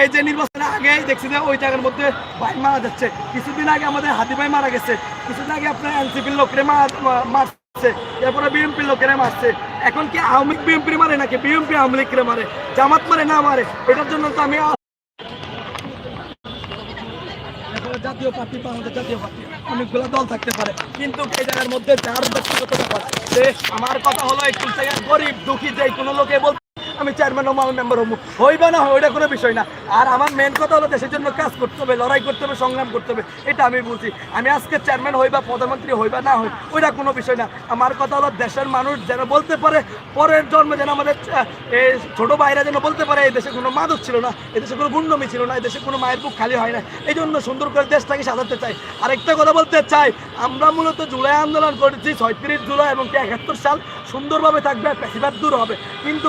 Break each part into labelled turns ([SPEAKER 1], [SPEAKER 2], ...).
[SPEAKER 1] এই যে নির্বাচনের আগে দেখছি যে ওই জায়গার মধ্যে ভাই মারা যাচ্ছে। কিছুদিন আগে আমাদের হাতি ভাই মারা গেছে। কিছুদিন আগে আপনার এনসিপির লোকরে মারছে। এরপরে বিএনপির লোকেরা মারছে। এখন কি আওয়ামী লীগ, বিএনপি মারে নাকি? বিএনপি আওয়ামী লীগকে মারে। জামাত মারে না মারে? এটার জন্য তো আমি জাতীয় পার্টি বাংলাদেশ জাতীয় পার্টি। অনেকগুলো দল থাকতে পারে। কিন্তু এই জায়গার মধ্যে যার ব্যক্তিগত ব্যাপার আমার কথা হলো একটু গরিব, দুঃখী যে কোনো লোকে বলতে আমি চেয়ারম্যান হব আমি মেম্বার হব হইবা না ওইটা কোনো বিষয় না। আর আমার মেন কথা হলো দেশের জন্য কাজ করতে হবে, লড়াই করতে হবে, সংগ্রাম করতে হবে, এটা আমি বলছি। আমি আজকে চেয়ারম্যান হইবা, প্রধানমন্ত্রী হইবা না হই ওইটা কোনো বিষয় না। আমার কথা হলো দেশের মানুষ যেন বলতে পারে, পরের জন্মে যেন আমাদের ছোট ভাইরা যেন বলতে পারে, এই দেশে কোনো মাদক ছিল না, এই দেশে কোনো গুন্ডমি ছিল না, এই দেশে কোনো মায়ের বুক খালি হয় না। এই জন্য সুন্দর করে দেশটাকে সাজাতে চাই। আরেকটা কথা বলতে চাই, আমরা মূলত জুলাই আন্দোলন করেছি ছয়ত্রিশ জুলাই এবং একাত্তর সাল সুন্দরভাবে থাকবে পেশিবাদ দূর হবে। কিন্তু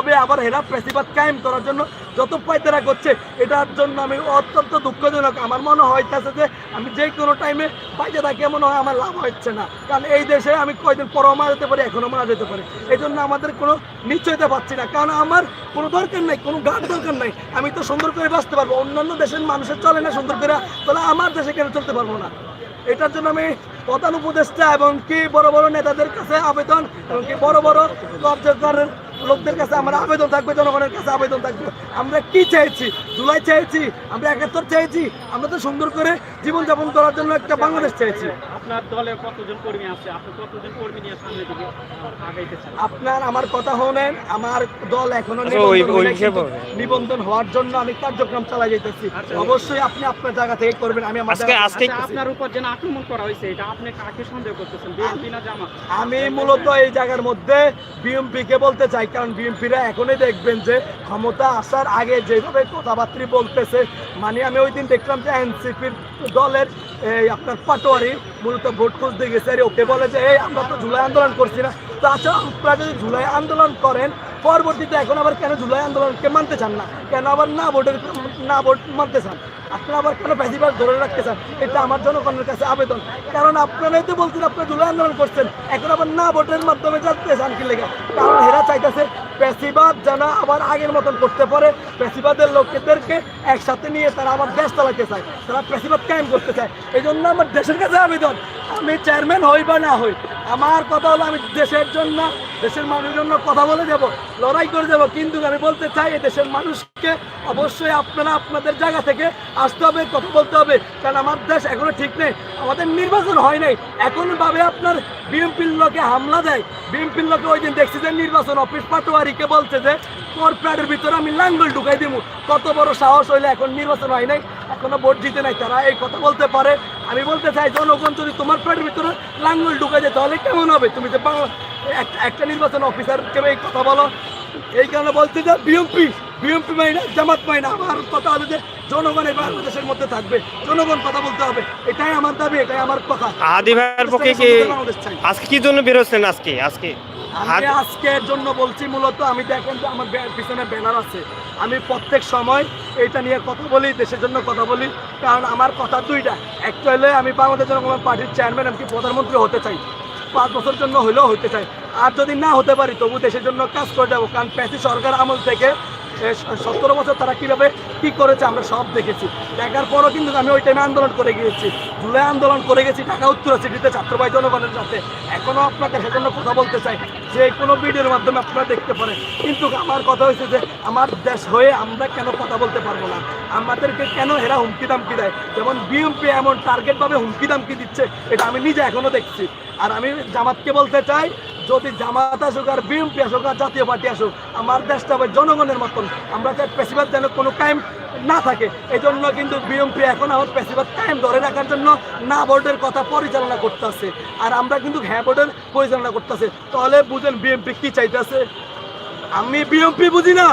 [SPEAKER 1] নতুনভাবে আবার হেরা পেশিবাদ কায়েম করার জন্য যত পায়তারা করছে, এটার জন্য আমি অত্যন্ত দুঃখজনক। আমার মনে হইতেছে যে আমি যে কোনো টাইমে পাইতে থাকি মনে হয় আমার লাভ হচ্ছে না। কারণ এই দেশে আমি কয়দিন পরও মারা যেতে পারি, এখনও মারা যেতে পারি। এই জন্য আমাদের কোনো নিশ্চয়তা পাচ্ছি না। কারণ আমার কোনো দরকার নাই, কোনো গার্ড দরকার নাই। আমি তো সুন্দর করে বাঁচতে পারব, অন্যান্য দেশের মানুষের চলে না সুন্দর করে, তাহলে আমার দেশে কেন চলতে পারব না? এটার জন্য আমি প্রধান উপদেষ্টা এবং কি বড় বড় নেতাদের কাছে আবেদন, এবং কি বড় বড় কার্যকরের লোকদের কাছে আমার আবেদন থাকবে, জনগণের কাছে আবেদন থাকবে। আমরা কি চাইছি? জুলাই চাইছি, আমরা একাত্তর চাইছি। আমরা তো সুন্দর করে জীবনযাপন করার জন্য একটা বাংলাদেশ চাইছি।
[SPEAKER 2] আপনার দলে কতজন কর্মী আছে? আপনি কতজন কর্মী নিয়ে সামনের দিকে আগাইতে চান
[SPEAKER 1] আপনার আমার কথা হলেন আমার দল এখনও
[SPEAKER 3] আচ্ছা,
[SPEAKER 1] নিবন্ধন হওয়ার জন্য আমি কার্যক্রম চালাই যেতেছি
[SPEAKER 2] আচ্ছা।
[SPEAKER 1] অবশ্যই আপনি আপনার জায়গা থেকে করবেন আমি আমার
[SPEAKER 3] আজকে আজকে
[SPEAKER 2] আপনার উপর যেন আক্রমণ করা হয়েছে এটা আপনি কাকে সন্দেহ করতেছেন? বিএনপি না জামাত?
[SPEAKER 1] আমি মূলত এই জায়গার মধ্যে বিএমপি কে বলতে চাই কারণ বিএমপিরা এখনই দেখবেন যে ক্ষমতা আসার আগে যেভাবে কথাবার্তা বলতেছে মানে আমি ওই দিন দেখলাম যে এনসিপির দলের, এই আপনার পাটোয়ারি মূলত ভোট খুঁজতে গেছে। আর ওকে বলে যে, এই, আমরা তো ঝুলাই আন্দোলন করছি না। তো আচ্ছা আপনারা যদি ঝুলাই আন্দোলন করেন পরবর্তীতে এখন আবার কেন জুলাই আন্দোলনকে মানতে চান না? কেন আবার না ভোটের, না ভোট মানতে চান? আপনারা আবার কেন বেশিরভাগ ধরে রাখতে চান? এটা আমার জনগণের কাছে আবেদন। কারণ আপনারাই তো বলছেন, আপনারা জুলাই আন্দোলন করছেন, এখন আবার না ভোটের মাধ্যমে যাতে চান কি লেগে? কারণ হেরা চাইতেছে পেশিবাদ যেন আবার আগের মতন করতে পারে। পেশিবাদের লোকেদেরকে একসাথে নিয়ে তারা আবার দেশ চালাতে চায়। তারা পেশিবাদ কায়েম করতে চায়। এই জন্য আমার দেশের কাছে আবেদন, আমি চেয়ারম্যান হই বা না হই আমার কথা হলো আমি দেশের জন্য, দেশের মানুষের জন্য কথা বলে যাব লড়াই করে যাব কিন্তু আমি বলতে চাই, এই দেশের মানুষকে অবশ্যই আপনারা আপনাদের জায়গা থেকে আসতে হবে, কথা বলতে হবে। কারণ আমার দেশ এখনও ঠিক নেই, আমাদের নির্বাচন হয় নাই। এখন ভাবে আপনার বিএনপির লোকে হামলা দেয়। বিএনপির লোকে ওই দিন দেখছি যে নির্বাচন অফিস পাটোয়ারিকে বলছে যে, তোর প্যাডের ভিতরে আমি লাঙ্গল ঢুকাই দিব কত বড় সাহস হইলে, এখন নির্বাচন হয় নাই, এখনও ভোট জিতে নাই। তারা এই কথা বলতে পারে আমি বলতে চাই, জনগণ যদি তোমার পেটের ভিতরে লাঙ্গল ঢুকে যায় তাহলে কেমন হবে? তুমি যে বাংলা একটা নির্বাচন অফিসারকে এই কথা বলো। এই কারণে বলতে যে বিএমপি বিএমপি মাইনা, জামাত মাইনা, আমার কথা হলো যে জনগণ এই বাংলাদেশের মধ্যে থাকবে। জনগণ কথা বলতে হবে। এটাই আমার দাবি এটাই আমার কথা।
[SPEAKER 3] ভাইয়ের পক্ষে কি আজকে কি জন্য বেরোচ্ছেন আজকে? আজকে
[SPEAKER 1] আমি আজকের জন্য বলছি মূলত আমি দেখেন যে আমার পিছনে ব্যানার আছে। আমি প্রত্যেক সময় এটা নিয়ে কথা বলি দেশের জন্য কথা বলি। কারণ আমার কথা দুইটা। একটা হলে আমি বাংলাদেশ জনগণ পার্টির চেয়ারম্যান এমনকি প্রধানমন্ত্রী হতে চাই? পাঁচ বছর জন্য হলেও হতে চাই। আর যদি না হতে পারি তবু দেশের জন্য কাজ করে যাব। কারণ প্যাসি সরকার আমল থেকে সতেরো বছর তারা কীভাবে কি করেছে আমরা সব দেখেছি। দেখার পরও কিন্তু আমি ওই টাইমে আন্দোলন করে গিয়েছি। জুলাই আন্দোলন করে গেছি ঢাকা উত্তর আছে সিটিতে ছাত্রবাই জনগণের সাথে। এখনও আপনার দেশের জন্য কথা বলতে চাই, যে কোনো ভিডিওর মাধ্যমে আপনারা দেখতে পারেন। কিন্তু আমার কথা হয়েছে যে, আমার দেশ হয়ে আমরা কেন কথা বলতে পারব না? আমাদেরকে কেন এরা হুমকি দামকি দেয়? যেমন বিএমপি এমন টার্গেটভাবে হুমকি দামকি দিচ্ছে, এটা আমি নিজে এখনও দেখছি। আর আমি জামাতকে বলতে চাই যদি জামাত আসুক আর বিএনপি আসুক আর জাতীয় পার্টি আসুক, আমার দেশটা হবে জনগণের মতন। আমরা চাই পেশিবাদ যেন কোনো কায়েম না থাকে এই জন্য কিন্তু বিএমপি এখন আমার পেশিবাদ কায়েম ধরে রাখার জন্য না বোর্ডের কথা পরিচালনা করতেছে। আর আমরা কিন্তু হ্যাঁ বোর্ডের পরিচালনা করতেছে। তাহলে বুঝেন বিএমপি কি চাইতেছে? আমি বিএমপি বুঝি না।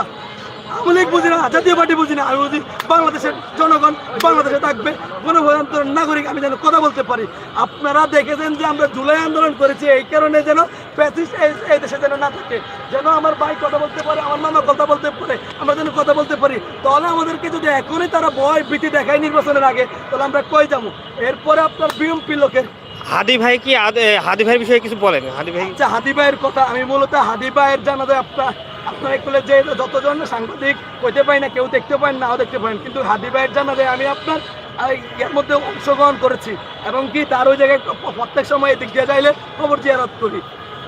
[SPEAKER 1] আওয়ামী লীগ বুঝি না, জাতীয় পার্টি বুঝি না, আমি বুঝি বাংলাদেশের জনগণ বাংলাদেশে থাকবে গণপ্রজাতন্ত্র নাগরিক আমি যেন কথা বলতে পারি। আপনারা দেখেছেন যে আমরা জুলাই আন্দোলন করেছি, এই কারণে যেন প্যাথিস এই দেশে যেন না থাকে, যেন আমার ভাই কথা বলতে পারে, আমার মামা কথা বলতে পারে, আমরা যেন কথা বলতে পারি। তাহলে আমাদেরকে যদি এখনই তারা ভয় ভীতি দেখায় নির্বাচনের আগে, তাহলে আমরা কই যাব? এরপরে আপনার বিএমপি লোকের
[SPEAKER 3] হাদি ভাই কি হাদি ভাইয়ের বিষয়ে কিছু বলেন? হাদি ভাই
[SPEAKER 1] আচ্ছা হাদি ভাইয়ের কথা আমি মূলত, হাদি ভাইয়ের জানাতে আপনার আপনার এগুলো যে যতজন সাংবাদিক হইতে পাই না, কেউ দেখতে পারেন নাও দেখতে পারেন। কিন্তু হাদি ভাইয়ের জানা যায় আমি আপনার এর মধ্যে অংশগ্রহণ করেছি। এবং কি তার ওই জায়গায় প্রত্যেক সময় এদিক দিয়ে যাইলে খবর জিয়ারত করি।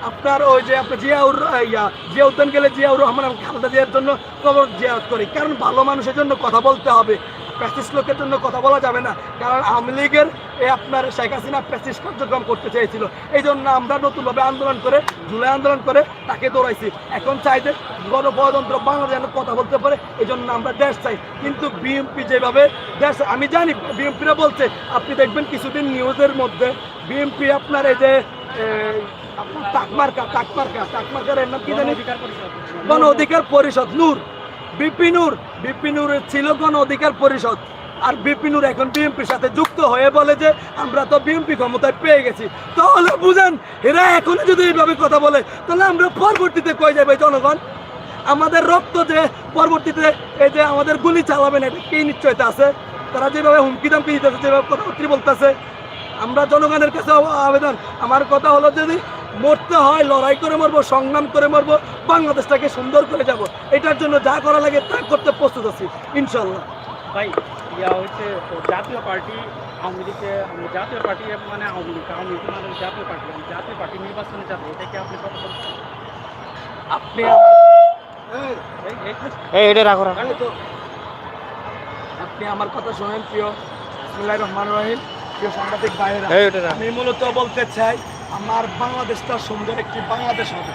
[SPEAKER 1] আপনার ওই যে আপনার জিয়াউর ইয়া জিয়া উদ্যান গেলে জিয়াউর রহমান খালেদা জিয়ার জন্য খবর জিয়ারত করি। কারণ ভালো মানুষের জন্য কথা বলতে হবে। প্যাসিস লোকের জন্য কথা বলা যাবে না। কারণ আওয়ামী লীগের আপনার শেখ হাসিনা প্যাসিস কার্যক্রম করতে চেয়েছিল। এই জন্য আমরা নতুনভাবে আন্দোলন করে জুলাই আন্দোলন করে তাকে দৌড়াইছি। এখন চাই যে গণপ্রজাতন্ত্র বাংলাদেশ যেন কথা বলতে পারে এই জন্য আমরা দেশ চাই। কিন্তু বিএমপি যেভাবে দেশ আমি জানি বিএমপিরা বলছে আপনি দেখবেন কিছুদিন নিউজের মধ্যে বিএনপি আপনার এই যে আপনার টাকমার্কা টাকমার্কার এর নাম কি জানি? গণ অধিকার পরিষদ নূর। বিপি নূর বিপি ছিল গণ অধিকার পরিষদ। আর বিপিনুর এখন বিএনপির সাথে যুক্ত হয়ে বলে যে, আমরা তো বিএনপি ক্ষমতায় পেয়ে গেছি। তাহলে বুঝেন, এরা এখন যদি এইভাবে কথা বলে, তাহলে আমরা পরবর্তীতে কয়ে যাবে জনগণ? আমাদের রক্ত যে, পরবর্তীতে এই যে আমাদের গুলি চালাবে না এটা কি নিশ্চয়তা আছে? তারা যেভাবে হুমকি দামকি দিতেছে, যেভাবে কথাবার্তি বলতেছে, আমরা জনগণের কাছে আবেদন। আমার কথা হলো যদি মরতে হয় লড়াই করে মরবো সংগ্রাম করে মরবো বাংলাদেশটাকে সুন্দর করে যাব এটার জন্য যা করা লাগে তা করতে প্রস্তুত আছি ইনশাল্লাহ
[SPEAKER 2] ভাই ইয়া হচ্ছে জাতীয় পার্টি আওয়ামী লীগে জাতীয় পার্টি মানে আওয়ামী লীগ আওয়ামী লীগ মানে জাতীয় পার্টি আমি জাতীয় পার্টি নির্বাচনে যাবে এটা কি আপনি কত বলছেন?
[SPEAKER 1] আপনি
[SPEAKER 3] এটা রাখো।
[SPEAKER 1] আপনি আমার কথা শোনেন প্রিয় রহমানির রহিম প্রিয় সাংবাদিক
[SPEAKER 3] রাখো।
[SPEAKER 1] আমি মূলত বলতে চাই আমার বাংলাদেশটা সুন্দর একটি বাংলাদেশ হবে।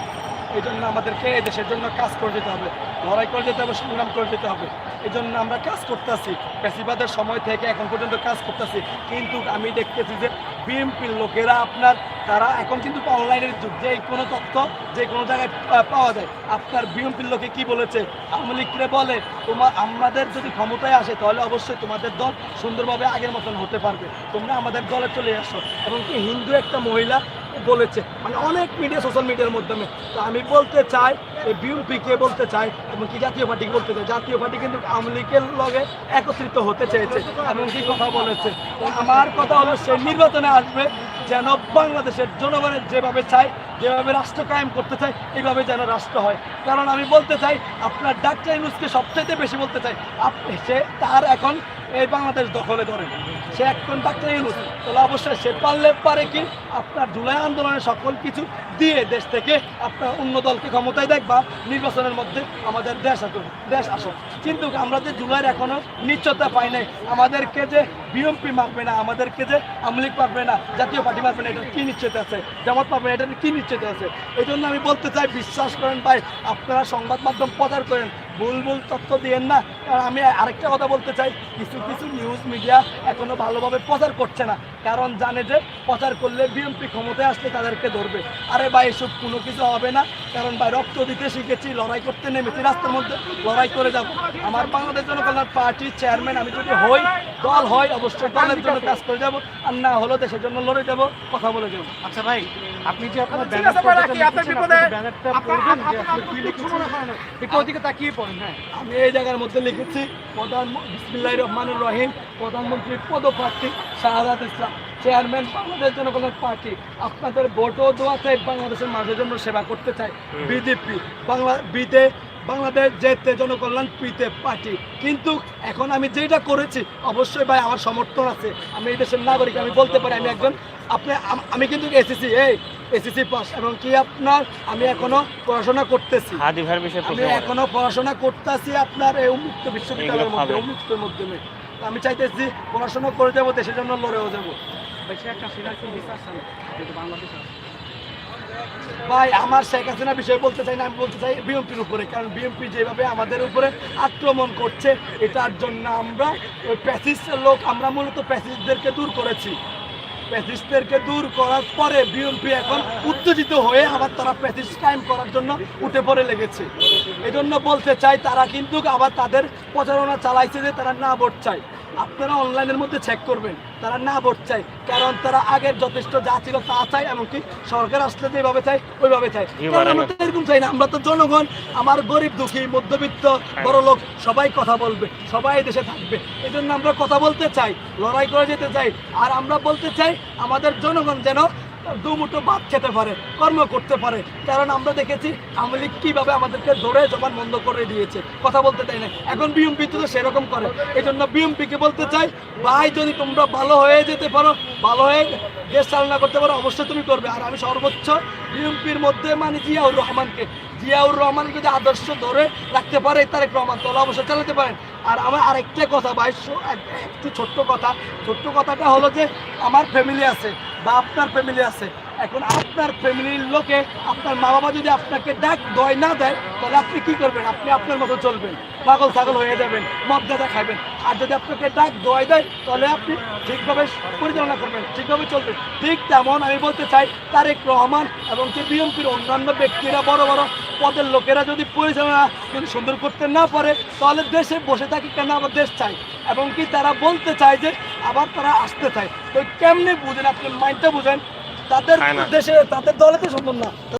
[SPEAKER 1] এই জন্য আমাদেরকে এই দেশের জন্য কাজ করে যেতে হবে, লড়াই করে যেতে হবে, সংগ্রাম করে যেতে হবে। এই জন্য আমরা কাজ করতেছি বেশিরভাগের সময় থেকে এখন পর্যন্ত কাজ করতেছি। কিন্তু আমি দেখতেছি যে বিএমপির লোকেরা আপনার, তারা এখন কিন্তু অনলাইনের যুগ, যে কোনো তথ্য যে কোনো জায়গায় পাওয়া যায়। আপনার বিএনপির লোকে কি বলেছে? আওয়ামী লীগরে বলে? তোমার আমাদের যদি ক্ষমতায় আসে, তাহলে অবশ্যই তোমাদের দল সুন্দরভাবে আগের মতন হতে পারবে। তোমরা আমাদের দলে চলে আসো। এবং কি হিন্দু একটা মহিলা বলেছে। মানে অনেক মিডিয়া সোশ্যাল মিডিয়ার মাধ্যমে। তো আমি বলতে চাই, এই বিএনপিকে বলতে চাই, এবং কি জাতীয় পার্টি বলতে চাই, জাতীয় পার্টি কিন্তু আওয়ামী লীগের লগে একত্রিত হতে চেয়েছে কি কথা বলেছে। আমার কথা হলো সে নির্বাচনে আসবে যেন বাংলাদেশের জনগণের যেভাবে চাই যেভাবে রাষ্ট্র কায়েম করতে চাই এইভাবে যেন রাষ্ট্র হয়। কারণ আমি বলতে চাই, আপনার ডাক্তার ইউনুসকে সবচাইতে বেশি বলতে চাই আপনি সে তার এখন এই বাংলাদেশ দখলে ধরে। সে এখন ডাক্তার ইউনুস তাহলে অবশ্যই সে পারলে পারে কি? আপনার জুলাই আন্দোলনের সকল কিছু দিয়ে দেশ থেকে আপনার অন্য দলকে ক্ষমতায় দেখ বা নির্বাচনের মধ্যে আমাদের দেশ আসুন দেশ আসুন কিন্তু আমরা যে জুলাইয়ের এখনও নিশ্চয়তা পাই নাই, আমাদেরকে যে বিএনপি মারবে না, আমাদেরকে যে আওয়ামী লীগ পারবে না, জাতীয় পার্টি মারবে না, এটা কী নিশ্চয়তা আছে? জামাত পারবে না, এটা কি নিশ্চয়তা আছে এই জন্য আমি বলতে চাই, বিশ্বাস করেন ভাই, আপনারা সংবাদ মাধ্যম প্রচার করেন। ভুল ভুল তথ্য দিয়েন না। আর আমি আরেকটা কথা বলতে চাই কিছু কিছু নিউজ মিডিয়া এখনও ভালোভাবে প্রচার করছে না। কারণ জানে যে প্রচার করলে বিএনপি ক্ষমতায় আসলে তাদেরকে ধরবে। আরে ভাই এসব কোনো কিছু হবে না। কারণ ভাই রক্ত দিতে শিখেছি লড়াই করতে নেমেছি রাস্তার মধ্যে লড়াই করে যাব। আমার বাংলাদেশ জনকল্যাণ পার্টির চেয়ারম্যান আমি যদি হই দল হয় অবশ্যই দলের জন্য কাজ করে যাব। আর না হলো দেশের জন্য লড়ে যাব কথা বলে যাব।
[SPEAKER 2] আচ্ছা ভাই আপনি যে আপনার
[SPEAKER 1] ভাই, আপনার
[SPEAKER 2] ব্যানারটা পড়বেন যে আপনি কি লিখেছেন। একটু ওদিকে তাকিয়ে হ্যাঁ
[SPEAKER 1] আমি এই জায়গার মধ্যে লিখেছি প্রধান বিসমিল্লাহ রহমানুর রহিম প্রধানমন্ত্রী পদপ্রার্থী শাহাদাত ইসলাম চেয়ারম্যান বাংলাদেশ জনগণের পার্টি। আপনাদের ভোটও দেওয়া চাই বাংলাদেশের মানুষের জন্য সেবা করতে চাই। বিজেপি বাংলা বিতে বাংলাদেশ যেতে জনকল্যাণ পিতে পার্টি। কিন্তু এখন আমি যেটা করেছি অবশ্যই ভাই আমার সমর্থন আছে। আমি এই দেশের নাগরিক আমি বলতে পারি আমি একজন আপনি আমি কিন্তু এসেছি এই এসএসসি পাস। এবং কি আপনার? আমি এখনও পড়াশোনা করতেছি।
[SPEAKER 3] হাদি ভাইয়ের বিষয়ে
[SPEAKER 1] আমি এখনও পড়াশোনা করতেছি আপনার এই উন্মুক্ত বিশ্ববিদ্যালয়ের মধ্যে উন্মুক্তের মাধ্যমে। আমি চাইতেছি পড়াশোনা করে যাব দেশের জন্য লড়েও যাব।
[SPEAKER 2] ভাই
[SPEAKER 1] আমার শেখ হাসিনা বিষয়ে বলতে চাই না আমি বলতে চাই বিএনপির উপরে। কারণ বিএনপি যেভাবে আমাদের উপরে আক্রমণ করছে এটার জন্য আমরা ওই প্যাসিস্টের লোক আমরা মূলত প্যাসিস্টদেরকে দূর করেছি। প্যাসিস্টদেরকে দূর করার পরে বিএনপি এখন উত্তেজিত হয়ে আবার তারা প্যাসিস্ট কায়েম করার জন্য উঠে পড়ে লেগেছে। এজন্য বলতে চাই, তারা কিন্তু আবার তাদের প্রচারণা চালাইছে যে তারা না ভোট চায়। আপনারা অনলাইনের মধ্যে চেক করবেন। তারা না ভোট চায় কারণ তারা আগের যথেষ্ট যা ছিল তা চায় এমনকি সরকার আসলে যেভাবে চাই ওইভাবে চাই কারণ আমরা তো এরকম চাই না আমরা তো জনগণ আমার গরিব দুঃখী মধ্যবিত্ত বড় লোক সবাই কথা বলবে সবাই দেশে থাকবে। এই জন্য আমরা কথা বলতে চাই লড়াই করে যেতে চাই। আর আমরা বলতে চাই আমাদের জনগণ যেন দুমুটো ভাত খেতে পারে, কর্ম করতে পারে। কারণ আমরা দেখেছি আওয়ামী লীগ কীভাবে আমাদেরকে ধরে জবান বন্ধ করে দিয়েছে। কথা বলতে চাই না। এখন বিএমপি তো সেরকম করে। এই জন্য বিএমপিকে বলতে চাই, ভাই, যদি তোমরা ভালো হয়ে যেতে পারো, ভালো হয়ে দেশ চালনা করতে পারো, অবশ্যই তুমি করবে। আর আমি সর্বোচ্চ বিএমপির মধ্যে মানে জিয়াউর রহমানকে। জিয়াউর রহমান যদি আদর্শ ধরে রাখতে পারে, তারেক রহমান, তাহলে অবশ্যই চালাতে পারেন। আর আমার আরেকটা কথা ভাই শো- এক- একটু ছোট্ট কথা। ছোট্ট কথাটা হলো যে, আমার ফ্যামিলি আছে বা আপনার ফ্যামিলি আছে। এখন আপনার ফ্যামিলির লোকে, আপনার মা বাবা যদি আপনাকে ডাক, দয় না দেয়, তাহলে আপনি কি করবেন? আপনি আপনার মতো চলবেন। পাগল ছাগল হয়ে যাবেন গাঁজা খাবেন আর যদি আপনাকে ডাক, দয় দেয়, তাহলে আপনি ঠিকভাবে পরিচালনা করবেন, ঠিকভাবে চলবেন। ঠিক তেমন আমি বলতে চাই, তারেক রহমান এবং কি বিএনপির অন্যান্য ব্যক্তিরা, বড় বড় পদের লোকেরা যদি পরিচালনা যদি সুন্দর করতে না পারে, তাহলে দেশে বসে থাকি কেন আবার দেশ চাই? এবং কি তারা বলতে চায় যে, আবার তারা আসতে চায়? তো কেমনে বুঝেন আপনি? মাইন্ডটা বুঝেন। তাদের
[SPEAKER 3] উদ্দেশ্যে
[SPEAKER 1] দেশে তাদের দলেতে সম্ভব না।